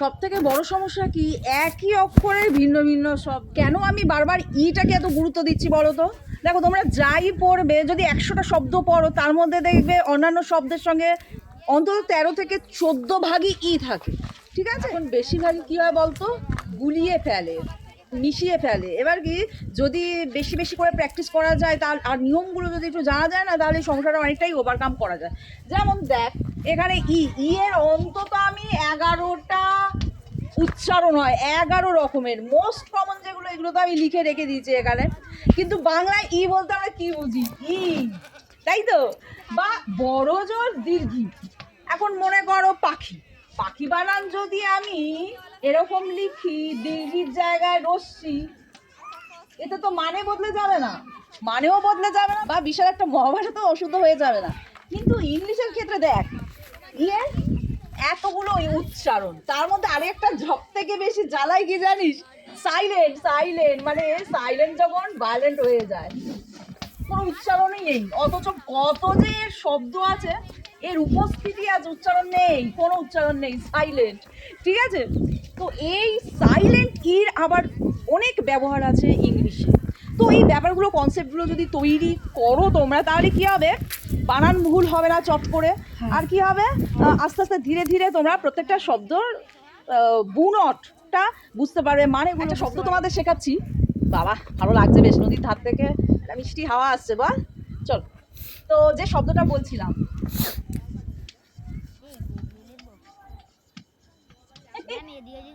সব থেকে বড় সমস্যা কি? একই অক্ষরের ভিন্ন ভিন্ন সব কেন আমি বারবার ইটাকে এত গুরুত্ব দিচ্ছি বলো তো? দেখো, তোমরা যাই পড়বে, যদি একশোটা শব্দ পড়ো, তার মধ্যে দেখবে অন্যান্য শব্দের সঙ্গে অন্তত তেরো থেকে চোদ্দ ভাগই ই থাকে। ঠিক আছে? এখন বেশিরভাগই কী হয় বলতো? গুলিয়ে ফেলে। মিশিয়ে ফেলে। এবার কি, যদি বেশি বেশি করে প্র্যাকটিস করা যায়, তার আর নিয়মগুলো যদি একটু জানা যায় না, তাহলে সমস্যাটা অনেকটাই ওভারকাম করা যায়। যেমন দেখ, এখানে ই ই এর অন্তত আমি এগারোটা উচ্চারণ হয়, এগারো রকমের। মোস্ট কমন যেগুলো, এগুলো তো আমি লিখে রেখে দিয়েছি এখানে। কিন্তু বাংলায় ই বলতে আমরা কি বুঝি? ই। তাই তো? বা বড় জোর দীর্ঘি। এখন মনে করো পাখি। পাখি বানান যদি আমি, এরকম লিখি দীর্ঘির জায়গায় রশ্মি, এতে তো মানে বদলে যাবে না। মানেও বদলে যাবে না বা বিশাল একটা মহাভাষা তো অশুদ্ধ হয়ে যাবে না। কিন্তু ইংলিশের ক্ষেত্রে দেখ ইয়ে এতগুলো উচ্চারণ, তার মধ্যে আরেকটা ঝপ থেকে বেশি জ্বালাই কি জানিস? সাইলেন্ট সাইলেন্ট মানে সাইলেন্ট যখন ভায়োলেন্ট হয়ে যায়। কোনো উচ্চারণই নেই। অথচ কত যে এর শব্দ আছে এর উপস্থিতি আজ উচ্চারণ নেই কোনো উচ্চারণ নেই সাইলেন্ট ঠিক আছে? তো এই সাইলেন্ট ইর আবার অনেক ব্যবহার আছে ইংলিশে। তো এই ব্যাপারগুলো কনসেপ্টগুলো যদি তৈরি করো তোমরা তাহলে কি হবে? বানান ভুল হবে না চট করে। আর কি হবে? আস্তে আস্তে ধীরে ধীরে তোমরা প্রত্যেকটা শব্দর বুনটটা বুঝতে পারবে মানে একটা শব্দ তোমাদের শেখাচ্ছি। বাবা ভালো লাগছে বেশ নদীর ধার থেকে। একটা মিষ্টি হাওয়া আসছে, বল। চল। তো যে শব্দটা বলছিলাম।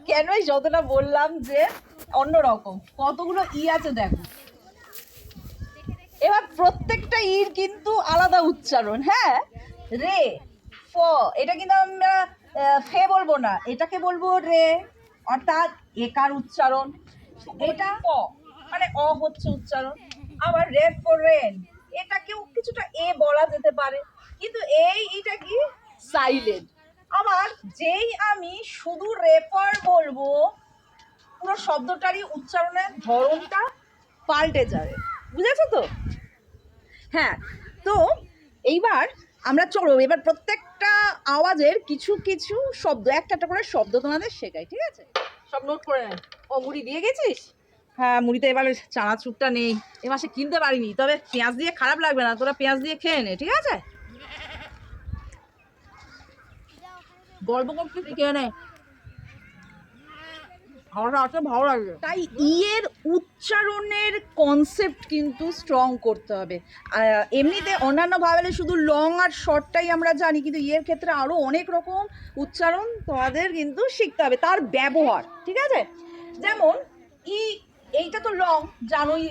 কেন এই যতটা বললাম যে অন্যরকম? কতগুলো ই আছে দেখো। এবার প্রত্যেকটা ইর কিন্তু আলাদা উচ্চারণ হ্যাঁ? রে, ফ, এটা কিন্তু আমরা ফে বলব না। এটাকে বলব রে, অর্থাৎ একার উচ্চারণ। এটা প মানে অ হচ্ছে উচ্চারণ। আবার রে ফর রেন এটাকেও কিছুটা এ বলা যেতে পারে। কিন্তু এই এটা কি? সাইলেন্ট আবার যেই আমি শুধু রেফার বলব পুরো শব্দটারই উচ্চারণের ধরনটা পাল্টে যাবে বুঝেছ তো? হ্যাঁ তো এইবার আমরা চলো এবার প্রত্যেকটা আওয়াজের কিছু কিছু শব্দ একটা একটা করে শব্দ তোমাদের শেখাই ঠিক আছে? সব নোট করে নেন মুড়ি দিয়ে গেছিস? হ্যাঁ মুড়িতে এবার চানাচুরটা নেই। এ মাসে কিনতে পারিনি, তবে পেঁয়াজ দিয়ে খারাপ লাগবে না, তোরা পেঁয়াজ দিয়ে খেয়ে নে, ঠিক আছে? গল্প করতে খেয়ে নে। খাওয়াটা আসলে ভালো লাগবে। তাই ইয়ের উচ্চারণের কনসেপ্ট কিন্তু স্ট্রং করতে হবে। এমনিতে অন্যান্য ভাবেলে শুধু লং আর শর্টটাই আমরা জানি, কিন্তু ইয়ের ক্ষেত্রে আরও অনেক রকম উচ্চারণ তোমাদের কিন্তু শিখতে হবে, তার ব্যবহার, ঠিক আছে? যেমন ই এইটা তো লং জানোই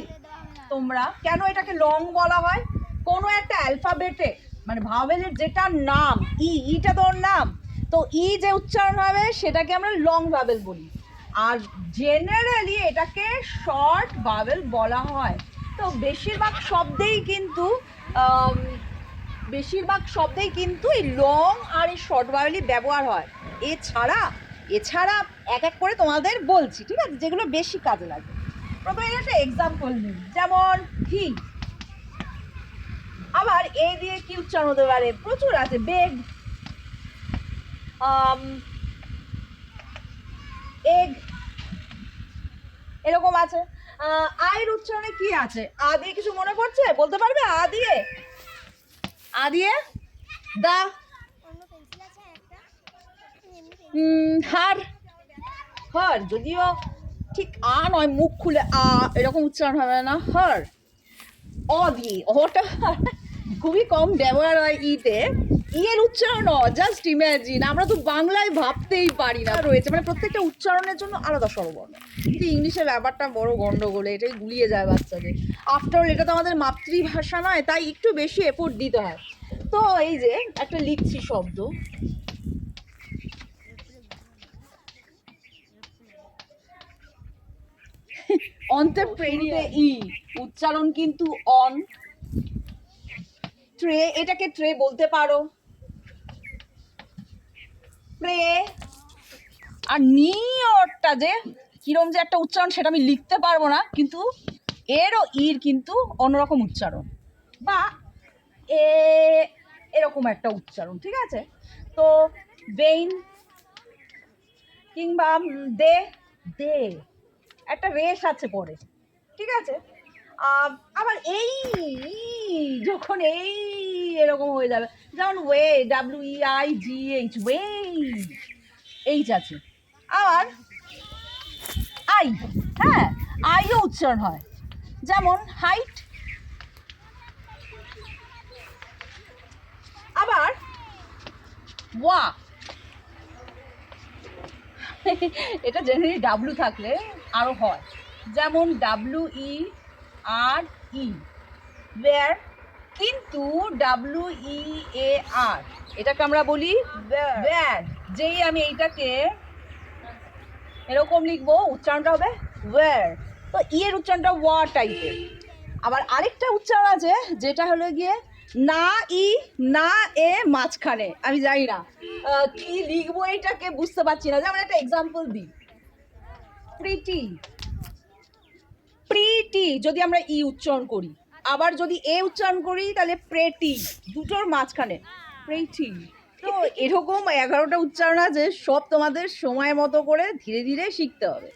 তোমরা। কেন এটাকে লং বলা হয়? কোনো একটা অ্যালফাবেটে মানে ভাওয়েলের যেটা নাম, ই, ইটা তোর নাম। তো ই যে উচ্চারণ হবে, সেটাকে আমরা লং ভাবেল বলি। আর জেনারেলি এটাকে শর্ট ভাবেল বলা হয়। তো বেশিরভাগ শব্দেই কিন্তু বেশিরভাগ শব্দেই কিন্তু এই লং আর এই শর্ট ভাবেলই ব্যবহার হয়। এছাড়া এছাড়া এক এক করে তোমাদের বলছি, ঠিক আছে? যেগুলো বেশি কাজে লাগে। প্রথমে একটা এক্সাম্পল নিই, যেমন হি আবার এ দিয়ে কি উচ্চারণ হতে পারে? প্রচুর আছে, বেগ এগ এরকম আছে। আয়ের উচ্চারণে কি আছে? আ দিয়ে কিছু মনে পড়ছে? বলতে পারবে? আ দিয়ে? আ দিয়ে? দা? হার? হার, যদিও ঠিক আ নয়, মুখ খুলে আ, এরকম উচ্চারণ হবে না। হার। অ দিয়ে অটা খুবই কম ব্যবহার হয় ইতে। ইয়ের উচ্চারণ জাস্ট ইম্যাজিন আমরা তো বাংলায় ভাবতেই পারি না, রয়েছে। মানে প্রত্যেকটা উচ্চারণের জন্য আলাদা স্বরবর্ণ। কিন্তু ইংলিশের ব্যাপারটা বড় গন্ডগোলে, এটাই গুলিয়ে যায় বাচ্চাদের আফটার অল এটা তো আমাদের মাতৃভাষা নয়, তাই একটু বেশি এফোর্ট দিতে হয়। তো এই যে একটা লিখছি শব্দ। অন্তে প্রেরিতে ই উচ্চারণ কিন্তু অন। ট্রে এটাকে ট্রে বলতে পারো। প্রে আর নিয়রটা যে কিরম যে একটা উচ্চারণ সেটা আমি লিখতে পারব না কিন্তু এরও ইর কিন্তু অন্যরকম উচ্চারণ। বা এ এরকম একটা উচ্চারণ ঠিক আছে? তো বেইন কিংবা দে দে। একটা রেশ আছে পরে, ঠিক আছে? আবার এই, যখন এই এরকম হয়ে যাবে, যেমন weigh W E I G H weigh H আছে। আবার আই হ্যাঁ আইও উচ্চারণ হয়। যেমন হাইট আবার ওয়া। এটা জেনারেলি ডাব্লু থাকলে আরও হয়। যেমন W E R E were কিন্তু ডাব্লু ই এ আর এটাকে আমরা বলি ওয়ার যেই আমি এইটাকে এরকম লিখব উচ্চারণটা হবে ওয়ার তো ই এর উচ্চারণটা ওয়া টাইপের আবার আরেকটা উচ্চারণ আছে যেটা হলো গিয়ে না ই না এ মাঝখানে। আমি জানি না। কি লিখব এটাকে বুঝতে পারছি না। যেমন একটা এক্সাম্পল দিই। প্রিটি প্রিটি যদি আমরা ই উচ্চারণ করি। আবার যদি এ উচ্চারণ করি, তাহলে প্রেটি দুটোর মাঝখানে। প্রেটি তো এরকম এগারোটা উচ্চারণ আছে, সব তোমাদের সময় মতো করে ধীরে ধীরে শিখতে হবে।